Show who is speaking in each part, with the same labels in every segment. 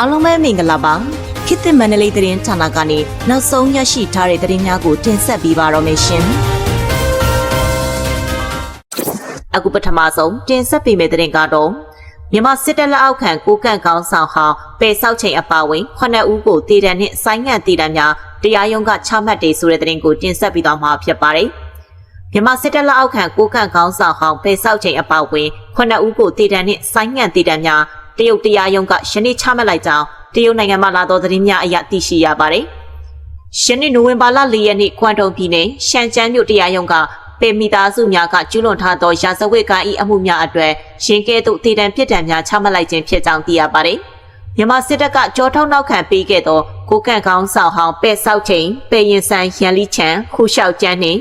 Speaker 1: အားလုံးပဲမင်္ဂလာပါခေတ်သစ်မန္တလေးသတင်းဌာနကနေနောက်ဆုံးရရှိထားတဲ့သတင်းများကိုတင်ဆက်ပေးပါတော့မယ်ရှင်အခုပထမဆုံးတင်ဆက်ပေးမယ့်သတင်းကတော့မြန်မာစစ်တပ်လက်အောက်ခံကိုကန့်ကောင်းဆောင်ဟောင်းပယ်ဆောက်ချိန်အပါဝင်9ဦးကိုတည်တံနှင့်ဆိုင်းငံ့တည်တံများတရားရုံးကချမှတ်တယ်ဆိုတဲ့သတင်းကိုတင်ဆက်ပေးသွားမှာဖြစ်ပါတယ်မြန်မာစစ်တပ်လက်အောက်ခံကိုကန့်ကောင်းဆောင်ဟောင်းပယ်ဆောက်ချိန်အပါဝင်9ဦးကိုတည်တံနှင့်ဆိုင်းငံ့တည်တံများ တရုတ်တရားရုံးကယနေ့ချမှတ်လိုက်ကြောင်းတရုတ်နိုင်ငံမှလာသောသတင်းများအရသိရှိရပါတယ်။ယနေ့နိုဝင်ဘာလ၄ရက်နေ့ကွမ်တုံပြည်နယ်ရှန်ကျန်းမြို့တရားရုံးကပေမီသားစုများကကျူးလွန်ထားသောရာဇဝတ်ကံဤအမှုများအတွေ့ရင်ကဲ့သို့တည်တံပြစ်ဒဏ်များချမှတ်လိုက်ခြင်းဖြစ်ကြောင်းသိရပါတယ်။မြန်မာစစ်တပ်ကကြောထောက်နောက်ခံပေးခဲ့သောကိုကန့်ကောင်းဆောင်ဟောင်းပဲ့ဆောက်ချိန်ပေရင်ဆန်ရန်လီချန်ခူလျှောက်ကျန်းနှင့်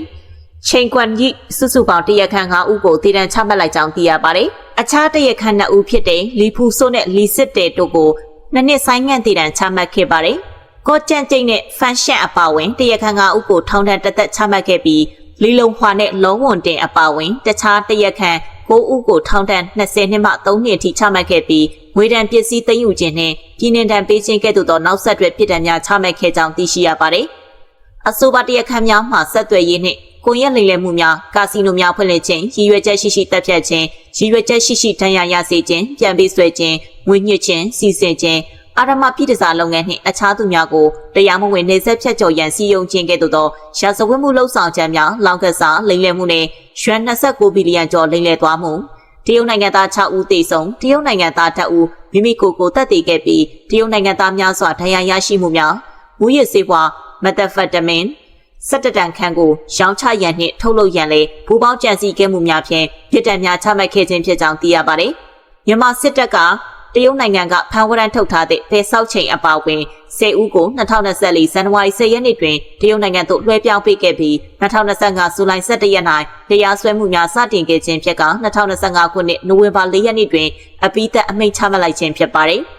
Speaker 1: ချိန်ကွမ်ကြီးစုစုပေါင်းတရက်ခန့်5ဦးကိုတည်တံချမှတ်လိုက်ကြောင်းသိရပါတယ်။အခြားတရက်ခန့်2ဦးဖြစ်တဲ့လီဖူဆိုးနဲ့လီစစ်တဲတို့ကိုနှစ်နှစ်ဆိုင်ငံ့တည်တံချမှတ်ခဲ့ပါတယ်။ကော့ကြန့်ကျိတ်နဲ့ဖန်ရှက်အပါဝင်တရက်ခန့်5ဦးကိုထောင်ဒဏ်တစ်သက်ချမှတ်ခဲ့ပြီးလီလုံခွာနဲ့လုံးဝွန်တင်အပါဝင်တခြားတရက်ခန့်9ဦးကိုထောင်ဒဏ်20နှစ်မှ3နှစ်အထိချမှတ်ခဲ့ပြီးငွေဒဏ်ပစ္စည်းသိမ်းယူခြင်းနဲ့ပြည်နှင်ဒဏ်ပေးခြင်းကဲ့သို့သောနောက်ဆက်တွဲပြည်ဒဏ်များချမှတ်ခဲ့ကြောင်းသိရှိရပါတယ်။အဆိုပါတရက်ခန့်များမှဆက်သွယ်ရေးနှင့် ကိုရက်လိမ်လည်မှုများကာစီနိုများဖွင့်လှစ်ခြင်းရည်ရွယ်ချက်ရှိရှိတပ်ဖြတ်ခြင်းရည်ရွယ်ချက်ရှိရှိဒဏ်ရာရစေခြင်းပြန်ပေးဆွဲခြင်းငွေညှစ်ခြင်းစီစဉ်ခြင်းအာရမပြည်တစားလုပ်ငန်းနှင့်အခြားသူများကိုတရားမဝင်နေဆက်ဖြတ်ကျော်ရန်စီယုံခြင်းကဲ့သို့သောရာဇဝတ်မှုလှုပ်ဆောင်ချက်များလောင်ကစားလိမ်လည်မှုနှင့်ရွှန်29ဘီလီယံကျော်လိမ်လည်သွားမှုတရုတ်နိုင်ငံသား6ဦးသေဆုံးတရုတ်နိုင်ငံသား2ဦးမိမိကိုယ်ကိုတပ်တည်ခဲ့ပြီးတရုတ်နိုင်ငံသားများစွာဒဏ်ရာရရှိမှုများမူရစ်စေပွားမက်သဖက်တမင် စက်တတန်ခန့်ကိုရောင်းချရန်နှင့်ထုတ်လုပ်ရန်လေဘူပေါင်းကြံစည်ခဲ့မှုများဖြင့်ပြည်တံများချမှတ်ခဲ့ခြင်းဖြစ်ကြောင်းသိရပါတယ်။မြန်မာစစ်တပ်ကတရုတ်နိုင်ငံကဖမ်းဝရမ်းထုတ်ထားတဲ့ဖယ်ဆောက်ချိန်အပါအဝင်10ဦးကို2024ဇန်နဝါရီ10ရက်နေ့တွင်တရုတ်နိုင်ငံသို့လွှဲပြောင်းပေးခဲ့ပြီး2025ဇူလိုင်17ရက်၌တရားစွဲမှုများစတင်ခဲ့ခြင်းဖြစ်က2025ခုနှစ်နိုဝင်ဘာ4ရက်နေ့တွင်အပိသက်အမိန့်ချမှတ်လိုက်ခြင်းဖြစ်ပါတယ်။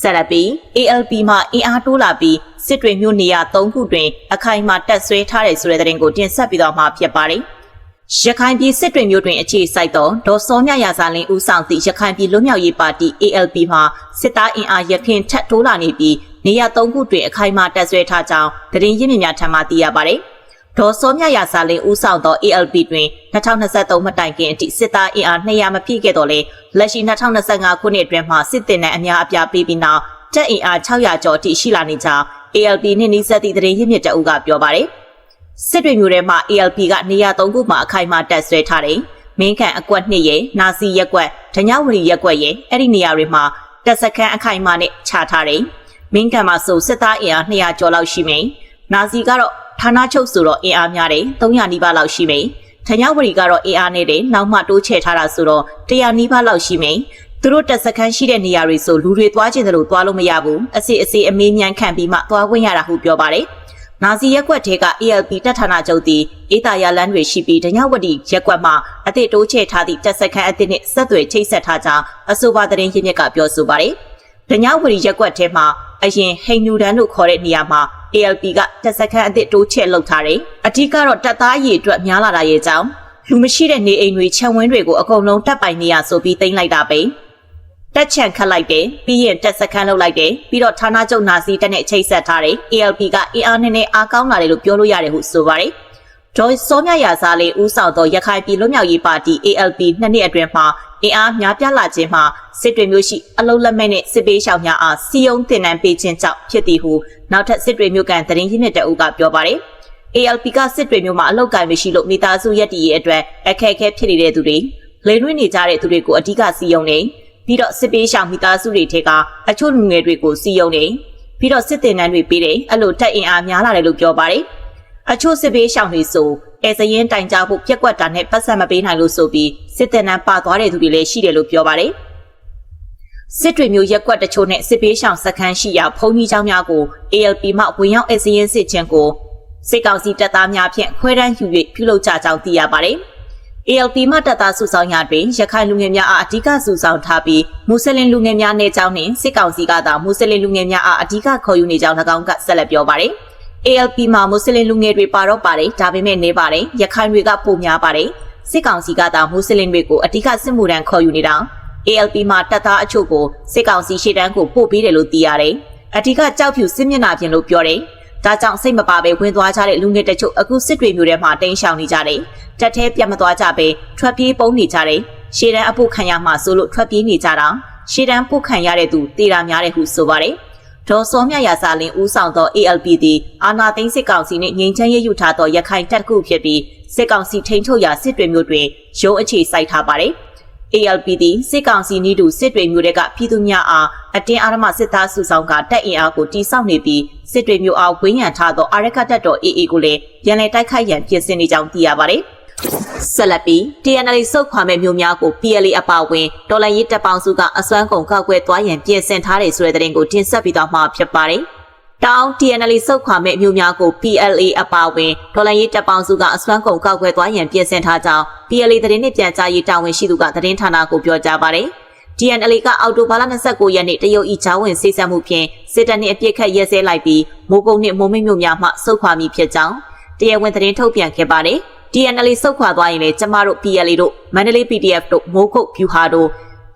Speaker 1: ဆက်လက်ပြီး ALP မှအင်အားတိုးလာပြီးစစ်တွေမျိုးနေရာ၃ခုတွင်အခိုင်အမာတက်ဆွဲထားတဲ့ဆိုတဲ့သတင်းကိုတင်ဆက်ပြီးတော့မှာဖြစ်ပါတယ်။ရခိုင်ပြည်စစ်တွေမျိုးတွင်အခြေစိုက်သောဒေါ်စောမြရာဇာလင်းဦးဆောင်သည့်ရခိုင်ပြည်လွတ်မြောက်ရေးပါတီ ALP မှစစ်သားအင်အားရခင်ထက်တိုးလာနေပြီးနေရာ၃ခုတွင်အခိုင်အမာတက်ဆွဲထားကြောင်းသတင်းရင်းမြစ်များထံမှသိရပါဗျ။ ဒေါ်စောမြရာဇာလင်းဦးဆောင်သော ALP တွင်2023မတိုင်ခင်အထိစစ်သားအင်အား200မပြည့်ခဲ့တော့လေလက်ရှိ2025ခုနှစ်အတွင်းမှာစစ်တင်တဲ့အများအပြားပြီးပြီးနောက်တက်အင်အား600ကျော်အထိရှိလာနေကြောင်း ALP နှင့်နှိစက်သည့်သတင်းရင်းမြစ်တအုပ်ကပြောပါတယ်။စစ်တွေမျိုးထဲမှာ ALP ကနေရာ၃ခုမှာအခိုင်အမာတက်ဆွဲထားတယ်။မင်းကန်အကွက်နှစ်ရဲ့နာစီရက်ကွက်ဒညဝရီရက်ကွက်ရဲ့အဲ့ဒီနေရာတွေမှာတက်စခန်းအခိုင်အမာနဲ့ခြာထားတယ်။မင်းကန်မှာဆိုစစ်သားအင်အား200ကျော်လောက်ရှိမယ်။နာစီကတော့ ဌာနချုပ်ဆိုတော့အင်အားများတယ်300နီးပါးလောက်ရှိမယ်။ဒညဝရီကတော့အင်အားနဲ့တယ်နောက်မှတိုးချဲ့ထားတာဆိုတော့100နီးပါးလောက်ရှိမယ်။သူတို့တက်စခန်းရှိတဲ့နေရာတွေဆိုလူတွေသွားကျင်တယ်လို့သွားလို့မရဘူးအစီအစီအမေးမြန်းခံပြီးမှသွားခွင့်ရတာဟုပြောပါတယ်။နာစီရက်ကွက်ထဲက ALP တပ်ဌာနချုပ်သည်အေးတာရလန်းတွေရှိပြီးဒညဝတီရက်ကွက်မှအသည့်တိုးချဲ့ထားသည့်တပ်စခန်းအသည့်နှင့်ဆက်သွယ်ချိတ်ဆက်ထားကြောင်းအဆိုပါသတင်းရင်းမြစ်ကပြောဆိုပါတယ်။ဒညဝတီရက်ကွက်ထဲမှာအရင်ဟိန်နူဒန်လို့ခေါ်တဲ့နေရာမှာ ALP ကတပ်စခန်းအသည့်တိုးချဲ့လုပ်ထားတယ်။အထူးကတော့တပ်သားရည်အတွက်များလာတာရဲ့ကြောင်းလူမရှိတဲ့နေအိမ်တွေခြံဝင်းတွေကိုအကုန်လုံးတပ်ပိုင်နေရဆိုပြီးတင်လိုက်တာပဲ။တက်ချန်ခတ်လိုက်တယ်ပြီးရင်တက်စခန်းလုပ်လိုက်တယ်ပြီးတော့ဌာနချုပ်နာစီတက်နဲ့ချိတ်ဆက်ထားတယ် ALP က AR နဲ့နဲ့အားကောင်းလာတယ်လို့ပြောလို့ရတယ်ဟုဆိုပါတယ် ဒေါ်စောမြရာစားလေးဦးဆောင်သောရခိုင်ပြည်လွတ်မြောက်ရေးပါတီ ALP နှစ်နှစ်အတွင်းမှာအင်အားများပြားလာခြင်းမှာစစ်တွေမျိုးရှိအလုံးလက်မဲ့နဲ့စစ်ပေးရှောင်များအားစီယုံတင်နန်းပေးခြင်းကြောင့်ဖြစ်သည်ဟုနောက်ထပ်စစ်တွေမျိုးကန်သတင်းရင်းမြစ်တအုပ်ကပြောပါတယ် ALP ကစစ်တွေမျိုးမှာအလောက်ကိုင်းမရှိလို့မိသားစုရက်တီရဲ့အတွက်အခက်အခဲဖြစ်နေတဲ့သူတွေလိန်လွှင့်နေကြတဲ့သူတွေကိုအဓိကစီယုံနေပြီးတော့စစ်ပေးရှောင်မိသားစုတွေထဲကအချို့လူငယ်တွေကိုစီယုံနေပြီးတော့စစ်တင်နန်းတွေပေးတယ်အဲ့လိုတက်အင်အားများလာတယ်လို့ပြောပါတယ် အချို့စစ်ဘေးရှောင်တွေဆိုဧည့်စရင်တိုင်ကြဖို့ပြက်ကွက်တာနဲ့ပတ်ဆက်မပေးနိုင်လို့ဆိုပြီးစစ်တပ်နံပါသွားတဲ့သူတွေလည်းရှိတယ်လို့ပြောပါတယ်။စစ်တွေမျိုးရက်ကွက်တချို့နဲ့စစ်ဘေးရှောင်စခန်းရှိရာဘုံကြီးကျောင်းများကို ALP မှဝင်ရောက်ဧည့်စရင်စစ်ချင်းကိုစစ်ကောင်စီတပ်သားများဖြင့်ခွဲတန်းယူ၍ပြုလုပ်ကြကြောင်းသိရပါတယ်။ ALP မှတပ်သားစုဆောင်ရာတွင်ရခိုင်လူငယ်များအားအဓိကစုဆောင်ထားပြီးမွတ်စလင်လူငယ်များနဲ့ကြောင်းနှင့်စစ်ကောင်စီကသာမွတ်စလင်လူငယ်များအားအဓိကခေါ်ယူနေကြောင်း၎င်းကဆက်လက်ပြောပါရယ်။ ALP မှာမွတ်စလင်လူငယ်တွေပါတော့ပါတယ်ဒါပေမဲ့နေပါတယ်ရခိုင်တွေကပိုများပါတယ်စစ်ကောင်စီကသာမွတ်စလင်တွေကိုအဓိကစစ်မှုထမ်းခေါ်ယူနေတာ ALP မှာတပ်သားအချို့ကိုစစ်ကောင်စီရှေ့တန်းကိုပို့ပေးတယ်လို့သိရတယ်။အထူးကကြောက်ဖြူစစ်မျက်နှာပြင်လို့ပြောတယ်။ဒါကြောင့်စိတ်မပါပဲဝင်သွားကြတဲ့လူငယ်တချို့အခုစစ်တွေမျိုးထဲမှာတိမ်းရှောင်နေကြတယ်။တက်သေးပြတ်မသွားကြပဲထွက်ပြေးပုန်းနေကြတယ်။ရှေ့တန်းအဖို့ခံရမှဆိုလို့ထွက်ပြေးနေကြတာ။ရှေ့တန်းပုတ်ခံရတဲ့သူတေတာများတယ်ဟုဆိုပါတယ်။ ဒေါ်စောမြရာစာလင်ဦးဆောင်သော ALP သည်အာနာသိန်းစစ်ကောင်စီနှင့်ငြိမ်းချမ်းရေးယူထားသောရခိုင်တပ်တစ်ခုဖြစ်ပြီးစစ်ကောင်စီထိန်းချုပ်ရာစစ်တွေမျိုးတွင်ရုံးအခြေစိုက်ထားပါတယ်။ ALP သည်စစ်ကောင်စီနီးတူစစ်တွေမျိုးတွေကပြည်သူများအားအတင်းအဓမ္မစစ်သားစုဆောင်ကတပ်အင်အားကိုတိစောက်နေပြီးစစ်တွေမျိုးအားဝင်းရံထားသောအာရကတပ်တော် AA ကိုလည်းပြန်လည်တိုက်ခိုက်ရန်ပြင်ဆင်နေကြောင်းသိရပါတယ်။ ဆက်လက်ပြီး TNL စုတ်ခွာမဲ့မျိုးများကို PLA အပါအဝင်တော်လိုင်းရေးတပ်ပေါင်းစုကအစွမ်းကုန်ကောက်ွယ်သွားရန်ပြင်ဆင်ထားတယ်ဆိုတဲ့သတင်းကိုတင်ဆက်ပြီးတော့မှဖြစ်ပါတယ်။တောင် TNL စုတ်ခွာမဲ့မျိုးများကို PLA အပါအဝင်တော်လိုင်းရေးတပ်ပေါင်းစုကအစွမ်းကုန်ကောက်ွယ်သွားရန်ပြင်ဆင်ထားကြောင်း PLA သတင်းနဲ့ပြန်ကြားရေးတာဝန်ရှိသူကသတင်းဌာနကိုပြောကြားပါတယ်။ TNL ကအော်တိုဘာလ29ရက်နေ့တရုတ်ဤချောင်းဝင်စိတ်ဆက်မှုဖြင့်စစ်တပ်နှင့်အပြစ်ခတ်ရဲစဲလိုက်ပြီးမိုးကုတ်နှင့်မိုးမိတ်မြို့များမှစုတ်ခွာမိဖြစ်ကြောင်းတရားဝင်သတင်းထုတ်ပြန်ခဲ့ပါတယ်။ TNL စုတ်ခွာသွားရင်လည်းကျမတို့ PLA တို့မန္တလေး PDF တို့မိုးကုတ်ဖြူဟာတို့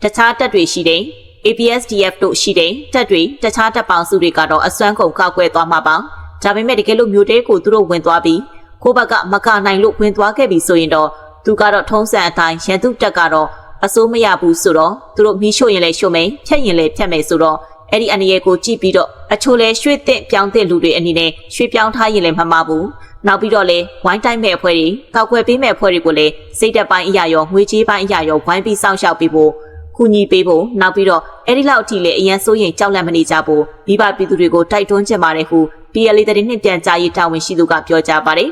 Speaker 1: တခြားတပ်တွေရှိတယ် APSDF တို့ရှိတယ်တပ်တွေတခြားတပ်ပေါင်းစုတွေကတော့အစွမ်းကုန်ကောက်ွယ်သွားမှာပါဒါပေမဲ့တကယ်လို့မြို့တဲကိုသူတို့ဝင်သွားပြီးကိုဘက်ကမကနိုင်လို့ဝင်သွားခဲ့ပြီဆိုရင်တော့သူကတော့ထုံးစံအတိုင်းရန်သူတက်ကတော့အစိုးမရဘူးဆိုတော့သူတို့မီးရှို့ရင်လည်းရှို့မယ်ဖြတ်ရင်လည်းဖြတ်မယ်ဆိုတော့အဲ့ဒီအနေရကိုကြည့်ပြီးတော့အချို့လဲရွှေ့တဲ့ပြောင်းတဲ့လူတွေအနေနဲ့ရွှေ့ပြောင်းထားရင်လည်းမမှားဘူး နောက်ပြီးတော့လေဝိုင်းတိုက်မဲ့အဖွဲ့တွေကောက်ွယ်ပေးမဲ့အဖွဲ့တွေကိုလည်းစိတ်သက်ပိုင်းအရာရောငွေကြေးပိုင်းအရာရောဝိုင်းပြီးစောင့်ရှောက်ပေးဖို့ကူညီပေးဖို့နောက်ပြီးတော့အဲ့ဒီလောက်အထိလေအရန်စိုးရင်ကြောက်လန့်မနေကြဖို့မိဘပြည်သူတွေကိုတိုက်တွန်းချင်ပါတယ်ဟု PLA တရင်နှင့်ပြန်ကြားရေးတာဝန်ရှိသူကပြောကြားပါတယ်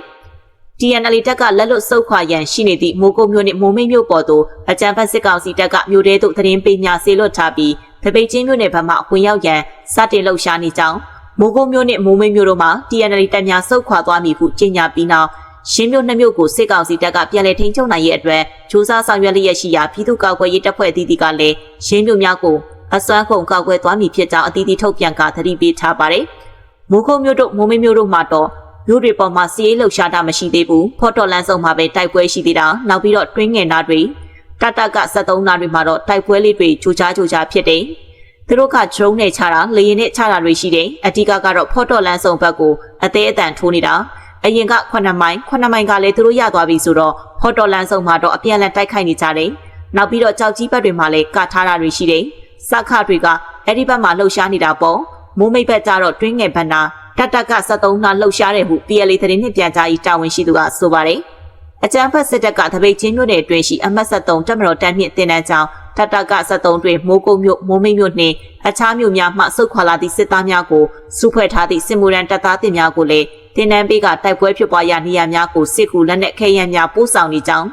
Speaker 1: TNL တက်ကလက်လွတ်စုပ်ခွာရန်ရှိနေသည့်မိုးကုတ်မြို့နှင့်မိုးမိတ်မြို့ပေါ်သို့အကြံဖက်စစ်ကောင်စီတပ်ကမြို့တဲသို့သတင်းပေးများဆေလွတ်ထားပြီးဖပိတ်ချင်းမြို့နယ်ဘက်မှဝင်ရောက်ရန်စတင်လှုပ်ရှားနေကြောင်း မိုးကုတ်မြို့နှင့်မိုးမိတ်မြို့တို့မှာ TNL တပ်များစုပ်ခွာသွားမည်ဟုကြေညာပြီးနောက်ရှင်းမြို့နှစ်မြို့ကိုစစ်ကောင်စီတပ်ကပြန်လည်ထိန်းချုပ်နိုင်ရဲ့အတွက်စူးစမ်းဆောင်ရွက်လျက်ရှိရာပြည်သူ့ကာကွယ်ရေးတပ်ဖွဲ့အသီးသီးကလည်းရှင်းမြို့များကိုအစွမ်းကုန်ကာကွယ်သွားမည်ဖြစ်ကြောင်းအသီးသီးထုတ်ပြန်ကသတိပေးထားပါတယ်။မိုးကုတ်မြို့တို့မိုးမိတ်မြို့တို့မှာတော့မြို့တွေပေါ်မှာစီးရေးလှုပ်ရှားတာမရှိသေးဘူးဖော်တော်လန်းစုံမှာပဲတိုက်ပွဲရှိသေးတာနောက်ပြီးတော့တွင်းငယ်နာတွေတတက73နာတွေမှာတော့တိုက်ပွဲလေးတွေကြိုကြားကြိုကြားဖြစ်တယ် သူတို့ကဒရုန်းနဲ့ချတာလေရင်နဲ့ချတာတွေရှိတယ်အတိကကတော့ဖော်တော်လန်းစုံဘက်ကိုအသေးအတန်ထိုးနေတာအရင်က9မိုင်9မိုင်ကလည်းသူတို့ရသွားပြီဆိုတော့ဖော်တော်လန်းစုံမှာတော့အပြန်လည်တိုက်ခိုက်နေကြတယ်နောက်ပြီးတော့ကြောက်ကြီးဘက်တွေမှာလည်းကထားတာတွေရှိတယ်စခတွေကအဲ့ဒီဘက်မှာလှုပ်ရှားနေတာပေါ့မိုးမိတ်ဘက်ကျတော့တွင်းငယ်ဘက်နာတတက73နှလှုပ်ရှားတဲ့ဟု PLA သတင်းနှင့်ပြန်ကြားရေးတာဝန်ရှိသူကဆိုပါတယ်။အကြမ်းဖက်စစ်တပ်ကတပိတ်ချင်းမြို့နယ်အတွင်းရှိအမှတ်73တပ်မတော်တပ်မြင့်တင်တန်းကြောင်း တတက73တွင်မိုးကုတ်မြို့မိုးမိတ်မြို့နှင့်အခြားမြို့များမှဆုတ်ခွာလာသည့်စစ်သားများကိုစုဖွဲ့ထားသည့်စစ်မှုရန်တပ်သားတင်များကိုလည်းတင်တန်းပေးကတိုက်ပွဲဖြစ်ပွားရာနေရာများကိုစစ်ကူလက်နက်ခဲယမ်းများပို့ဆောင်နေကြောင်း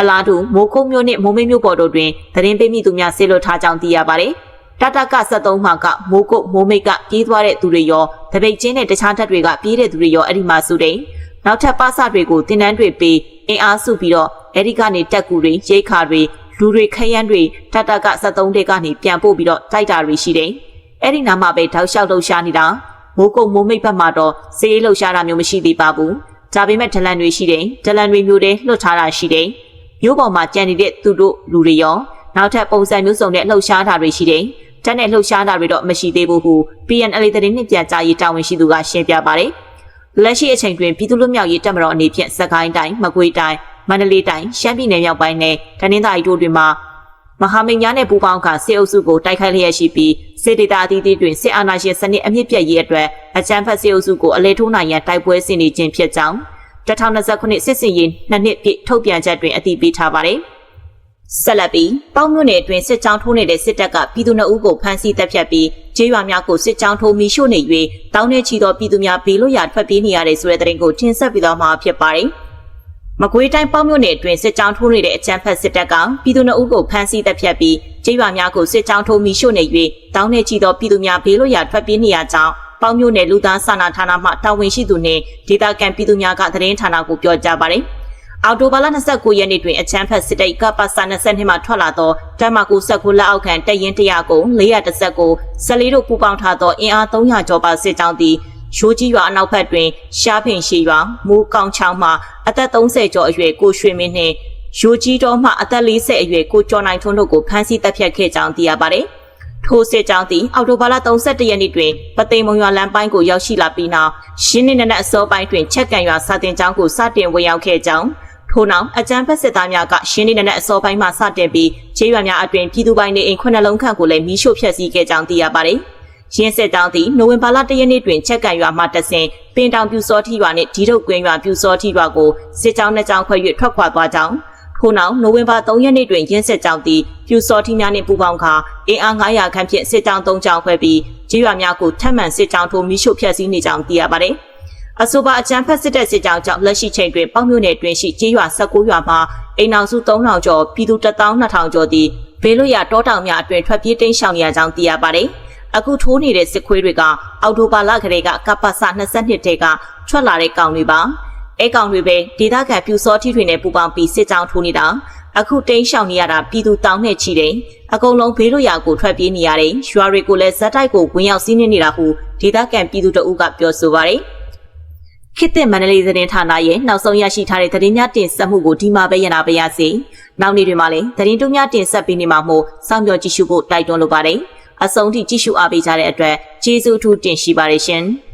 Speaker 1: အလားတူမိုးကုတ်မြို့နှင့်မိုးမိတ်မြို့ပေါ်တို့တွင်သတင်းပေးမိသူများဆေးလွတ်ထားကြောင်းသိရပါတယ်။တတက73မှာကမိုးကုတ်မိုးမိတ်ကပြေးသွားတဲ့သူတွေရောတပိတ်ချင်းနဲ့တခြားတပ်တွေကပြေးတဲ့သူတွေရောအဲ့ဒီမှာစုတယ်နောက်ထပ်ပါစတွေကိုတင်တန်းတွေပေးအင်အားစုပြီးတော့အဲ့ဒီကနေတက်ကူတွေရိတ်ခါတွေ လူတွေခရမ်းတွေတတက73တွေကနေပြန်ပို့ပြီးတော့တိုက်တာတွေရှိတယ်အဲ့ဒီနားမှာပဲထောက်လျှောက်လှုပ်ရှားနေတာမိုးကုတ်မိုးမိတ်ဘက်မှာတော့စေးလှုပ်ရှားတာမျိုးမရှိသေးပါဘူးဒါပေမဲ့ဒလန်တွေရှိတယ်ဒလန်တွေမျိုးတွေလွတ်ထားတာရှိတယ်မျိုးပေါ်မှာကြံနေတဲ့သူတို့လူတွေရောနောက်ထပ်ပုံစံမျိုးစုံနဲ့လှုပ်ရှားတာတွေရှိတယ်တက်နဲ့လှုပ်ရှားတာတွေတော့မရှိသေးဘူးဟု PNL သတင်းနှင့်ပြန်ကြားရေးတာဝန်ရှိသူကရှင်းပြပါတယ်။လက်ရှိအချိန်တွင်ပြည်သူ့လူမျိုးရေးတပ်မတော်အနေဖြင့်စကိုင်းတိုင်းမကွေးတိုင်း မန္တလေးတိုင်းရှမ်းပြည်နယ်မြောက်ပိုင်းနဲ့တနင်္သာရီတို့တွင်မှမဟာမိတ်များနဲ့ပူးပေါင်းကစစ်အုပ်စုကိုတိုက်ခိုက်လျက်ရှိပြီးစစ်ဒေသအသီးသီးတွင်စစ်အာဏာရှင်စနစ်အမြင့်ပြတ်ရေးအတွက်အကြမ်းဖက်စစ်အုပ်စုကိုအလဲထိုးနိုင်ရန်တိုက်ပွဲဆင်နေခြင်းဖြစ်ကြောင်း2029စစ်စင်ရေးနှစ်နှစ်ပြည့်ထုတ်ပြန်ချက်တွင်အတည်ပြုထားပါတယ်။ဆက်လက်ပြီးပေါင်းမြို့နယ်အတွင်းစစ်ကြောင်းထိုးနေတဲ့စစ်တပ်ကပြည်သူနှုတ်ကိုဖမ်းဆီးတပ်ဖြတ်ပြီးကျေးရွာများကိုစစ်ကြောင်းထိုးမိရှို့နေ၍တောင်းနေချီသောပြည်သူများဘေးလွတ်ရာထွက်ပြေးနေရတဲ့ဆိုတဲ့သတင်းကိုတင်ဆက်ပြီးတော့မှာဖြစ်ပါတယ်။ မကွေးတိုင်းပေါင်းမြို့နယ်အတွင်းစစ်ကြောင်းထိုးနေတဲ့အကြမ်းဖက်စစ်တပ်ကပြည်သူနှုတ်ကိုဖမ်းဆီးတပ်ဖြတ်ပြီးကျေးရွာများကိုစစ်ကြောင်းထိုးမိရှို့နေ၍တောင်းနေချီသောပြည်သူများဘေးလွတ်ရာထွက်ပြေးနေရကြောင်းပေါင်းမြို့နယ်လူသားစာနာဌာနမှတာဝန်ရှိသူနှင့်ဒေသခံပြည်သူများကသတင်းဌာနကိုပြောကြားပါတယ်။အော်တိုဘာလ29ရက်နေ့တွင်အချမ်းဖက်စစ်တပ်ကပါစာ22မှထွက်လာသောတမကူ19လက်အောက်ခံတရင်100ကို410ကိုစလေးတို့ပူပေါင်းထားသောအင်အား300ကျော်ပါစစ်ကြောင်းသည် ရှိုးကြီးရွာအနောက်ဘက်တွင် ရှားဖင်ရှိရွာမူးကောင်းချောင်းမှအသက်30ကျော်အရွယ်ကိုရွှေမင်းနှင့်ယိုကြီးတော်မှအသက်40အရွယ်ကိုကျော်နိုင်ထွန်းတို့ကိုဖမ်းဆီးတပ်ဖြတ်ခဲ့ကြောင်းသိရပါတယ်။ထိုစစ်ကြောင်းသည်အောက်တိုဘာလ31ရက်နေ့တွင်ပသိမ်မုံရွာလမ်းပိုင်းကိုရောက်ရှိလာပြီးနောက်ရှင်းနေတဲ့အစောပိုင်းတွင်ချက်ကန်ရွာစာတင်ကျောင်းကိုစတင်ဝင်ရောက်ခဲ့ကြောင်းထို့နောက်အကြမ်းဖက်စစ်သားများကရှင်းနေတဲ့အစောပိုင်းမှစတင်ပြီးခြေရွာများအတွင်ပြည်သူပိုင်နေအိမ်ခုနှစ်လုံးခန့်ကိုလည်းမီးရှို့ဖျက်ဆီးခဲ့ကြောင်းသိရပါတယ်။ ရင်းစစ်တောင်းသည်နိုဝင်ဘာလ၁ရက်နေ့တွင်ချက်ကန်ရွာမှတဆင်ပင်တောင်ပြူစောထီရွာနှင့်ဒီထုတ်ကွင်းရွာပြူစောထီရွာကိုစစ်ကြောင်းနှစ်ကြောင်းခွဲ၍ထွက်ခွာသွားကြောင်းထို့နောက်နိုဝင်ဘာ3ရက်နေ့တွင်ရင်းစစ်ကြောင်းသည်ပြူစောထီများနှင့်ပူးပေါင်းကာအင်အား900ခန့်ဖြင့်စစ်ကြောင်း၃ကြောင်းခွဲပြီးကြေးရွာများကိုထပ်မံစစ်ကြောင်းထိုးမိရှို့ဖျက်ဆီးနေကြောင်းသိရပါသည်။အဆိုပါအကြမ်းဖက်စစ်တပ်စစ်ကြောင်းကြောင့်လက်ရှိချိန်တွင်ပေါ့မြို့နယ်တွင်ရှိကြေးရွာ16ရွာမှာအိမ်အောင်စု3000ကျော်ပြည်သူ12000ကျော်သည်ဘေးလွတ်ရာတောတောင်များအတွင်ထွက်ပြေးတိမ်းရှောင်နေရကြောင်းသိရပါသည်။ အခုထိုးနေတဲ့စစ်ခွေးတွေကအော်တိုဘာလကလေးကကပ္ပစ22တဲကထွက်လာတဲ့ကောင်တွေပါအဲကောင်တွေပဲဒေသခံပြူစောထီတွေနဲ့ပူပေါင်းပြီးစစ်ကြောင်းထိုးနေတာအခုတိမ်းရှောင်နေရတာပြည်သူတောင်းနဲ့ချီတယ်အကုန်လုံးဘေးလွတ်ရာကိုထွက်ပြေးနေရတယ်ရွာတွေကိုလည်းဇက်တိုက်ကိုဝင်ရောက်စီးနှင်းနေတာဟုဒေသခံပြည်သူတအုပ်ကပြောဆိုပါတယ်ခေတ်သစ်မန္တလေးသတင်းဌာနရဲ့နောက်ဆုံးရရှိထားတဲ့သတင်းများတင်ဆက်မှုကိုဒီမှာပဲရနာပါရစေ။နောက်နေ့တွေမှာလည်းသတင်းတူးများတင်ဆက်ပေးနေမှာမို့စောင့်မျှော်ကြည့်ရှုဖို့တိုက်တွန်းလိုပါတယ်။ အဆုံးထိကြည့်ရှုအားပေးကြတဲ့အတွက်ကျေးဇူးအထူးတင်ရှိပါတယ်ရှင်။